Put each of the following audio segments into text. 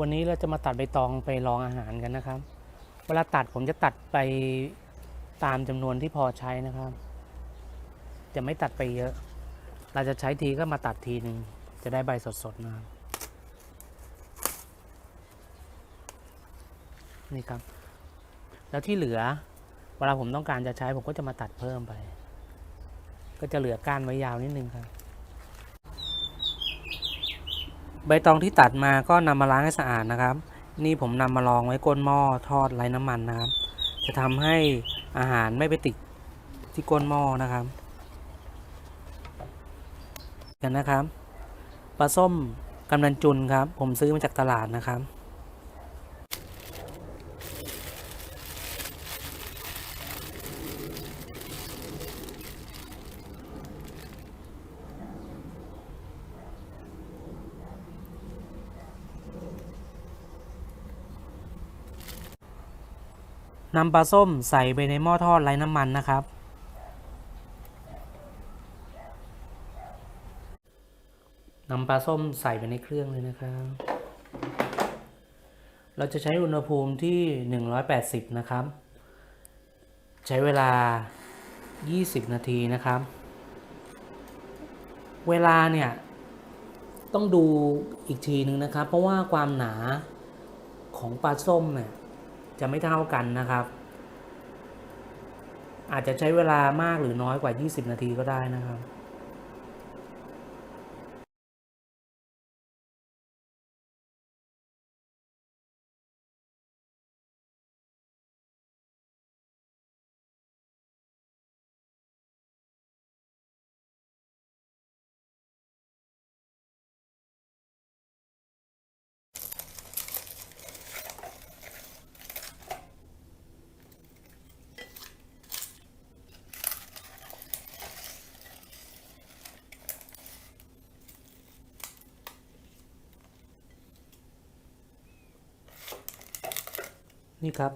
วันนี้เราจะมาตัดใบตองไปรองอาหารกันนะครับ เวลาตัดผมจะตัดไปตามจำนวนที่พอใช้นะครับ จะไม่ตัดไปเยอะ เราจะใช้ทีก็มาตัดทีหนึ่งจะได้ใบสดๆนะครับนี่ครับ แล้วที่เหลือ เวลาผมต้องการจะใช้ผมก็จะมาตัดเพิ่มไป ก็จะเหลือก้านไว้ยาวนิดนึงครับ ใบตองที่ตัดมาก็นำมาล้างให้สะอาดนะครับ นี่ผมนำมาลองไว้ก้นหม้อทอดไร้น้ำมันนะครับ จะทำให้อาหารไม่ไปติดที่ก้นหม้อนะครับ กันนะครับปลาส้มกำนันจุนครับ ผมซื้อมาจากตลาดนะครับ นำปลาส้มใส่ไปในหม้อทอดไร้น้ำมันนะครับ นำปลาส้มใส่ไปในเครื่องเลยนะครับ เราจะใช้อุณหภูมิที่ 180 นะครับ ใช้เวลา 20 นาทีนะครับ เวลาเนี่ย ต้องดูอีกทีนึงนะครับ เพราะว่าความหนาของปลาส้มเนี่ย จะไม่เท่ากันนะครับ อาจจะใช้เวลามากหรือน้อยกว่า 20 นาทีก็ได้นะครับ นี่ครับ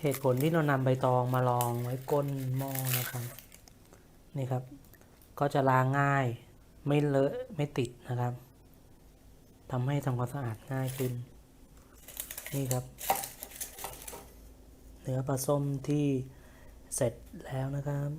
เหตุผลที่เรานำใบตองมาลองไว้ก้นหม้อนะครับ นี่ครับ ก็จะล้างง่ายไม่เลอะไม่ติดนะครับทำให้ทำความสะอาดง่ายขึ้น นี่ครับ เนื้อปลาส้มที่เสร็จแล้วนะครับ